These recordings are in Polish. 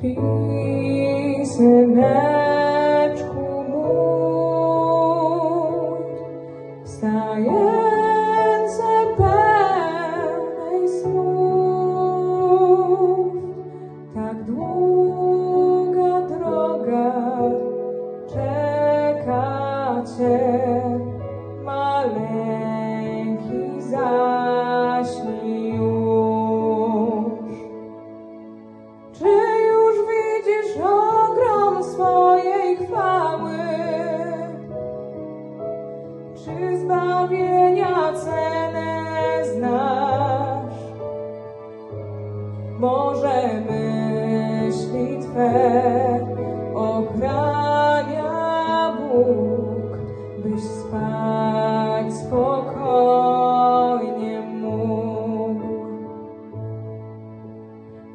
peace and love. Twe ochrania Bóg, byś spać spokojnie mógł.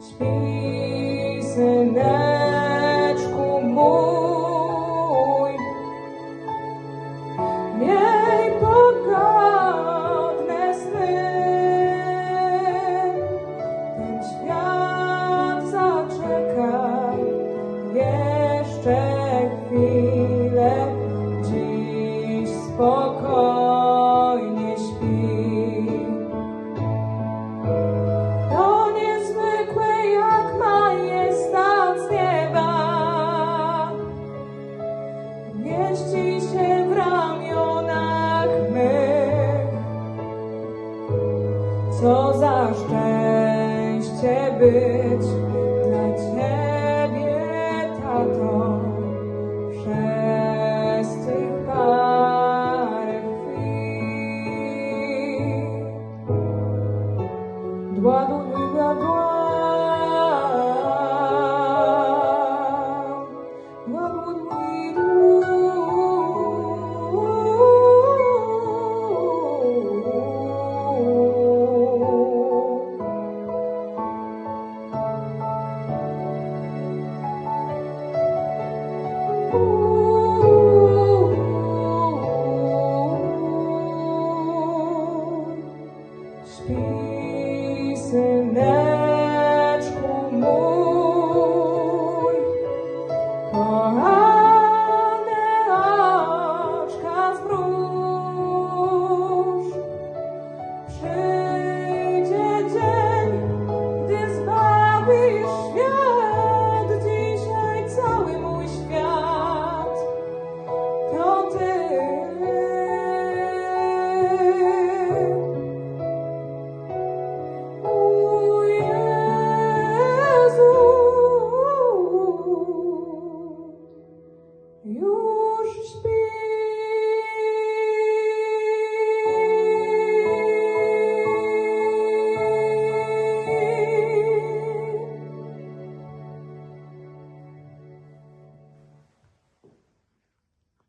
Śpi, synek. co za szczęście być.